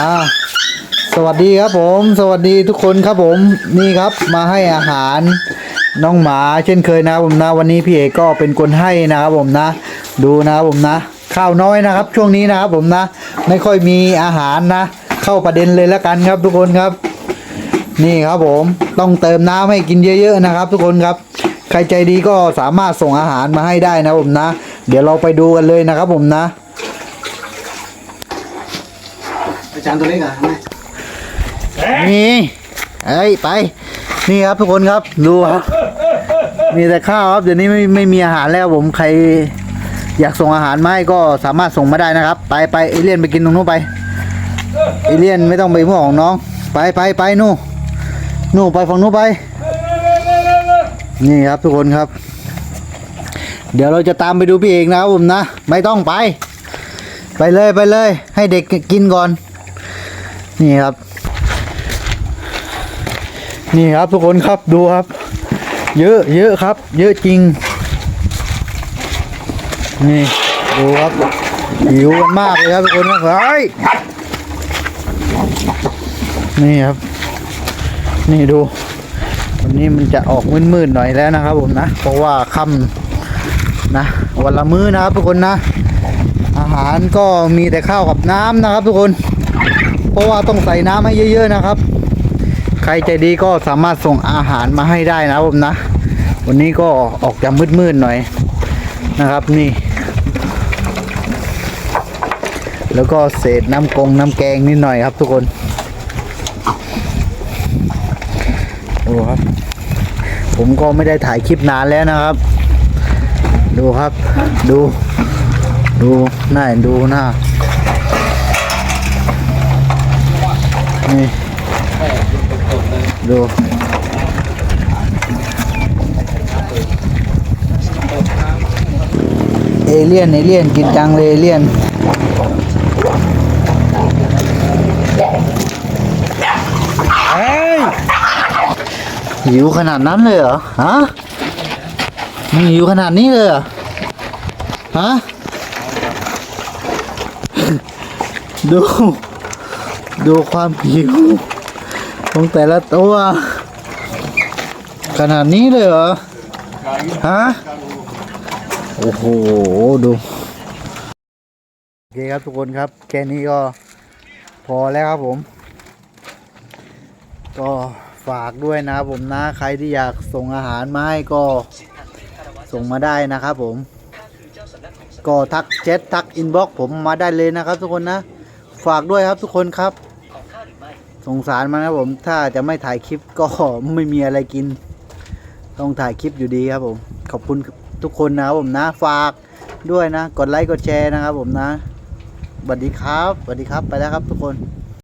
อ่าสวัสดีครับผม สวัสดีทุกคนครับผมนี่ครับมาให้อาหารน้องหมาเช่นเคยนะผมนะ วันนี้พี่เอกก็เป็นคนให้นะครับผมนะ ดูนะครับผมนะข้าวน้อยนะครับ ช่วงนี้นะครับผมนะ ไม่ค่อยมีอาหารนะ เข้าประเด็นเลยแล้วกันครับทุกคนครับ นี่ครับผมต้องเติมน้ำให้กินเยอะๆนะครับ ทุกคนครับ ใครใจดีก็สามารถส่งอาหารมาให้ได้นะผมนะ เดี๋ยวเราไปดูกันเลยนะครับผมนะ อาจารย์ตัวเล็กอะไหมนี่เอ้ยไป นี่ครับทุกคนครับดูครับ มีแต่ข้าวครับเดี๋ยวนี้ไม่ไม่มีอาหารแล้วผมใครอยากส่งอาหารมาให้ก็สามารถส่งมาได้นะครับ ไปไปเอเลี่ยนไปกินตรงนู้นไปเอเลี่ยนไม่ต้องไปพวกของน้อง ไปไปไปนู่นนู่นไปฝั่งนู้นไป นี่ครับทุกคนครับ เดี๋ยวเราจะตามไปดูพี่เอกนะครับผมนะ ไม่ต้องไป ไปเลยไปเลย ให้เด็กกินก่อน นี่ครับ นี่ครับทุกคนครับดูครับ เยอะเยอะครับ เยอะจริง นี่ดูครับหิวกันมากเลยครับทุกคนครับเฮ้ยนี่ครับ นี่ดู วันนี้มันจะออกมืดๆหน่อยแล้วนะครับ ผมนะ เพราะว่าค่ำนะวันละมื้อนะครับทุกคนนะ อาหารก็มีแต่ข้าวกับน้ำนะครับ ทุกคน เพราะว่าต้องใส่น้ำให้เยอะ ๆนะครับ ใครใจดีก็สามารถส่งอาหารมาให้ได้นะผมนะ วันนี้ก็ออกจะมืดๆหน่อยนะครับนี่ แล้วก็เศษน้ำกงน้ำแกงนิดหน่อยครับทุกคนดูครับ ผมก็ไม่ได้ถ่ายคลิปนานแล้วนะครับ ดูครับ ดู ดูหน้าดูหน้า นี่ดูเอเลี่ยนเอเลี่ยนกินจังเลยเอเลี่ยนยหิวขนาดนั้นเลยเหรอฮะมึงหิวขนาดนี้เลยเหรอฮะ ดู ดูความหิวของแต่ละตัว ขนาดนี้เลยเหรอ ฮะ โอ้โห ดู โอเคครับทุกคนครับ แค่นี้ก็พอแล้วครับผม ก็ฝากด้วยนะผมนะ ใครที่อยากส่งอาหารมาให้ก็ส่งมาได้นะครับผม ก็ทักแชททักอินบ็อกผมมาได้เลยนะครับทุกคนนะ ฝากด้วยครับทุกคนครับ สงสารมันนะครับผม ถ้าจะไม่ถ่ายคลิปก็ไม่มีอะไรกิน ต้องถ่ายคลิปอยู่ดีครับผม ขอบคุณทุกคนนะครับผมนะ ฝากด้วยนะ กดไลค์กดแชร์นะครับผมนะสวัสดีครับสวัสดีครับไปแล้วครับทุกคน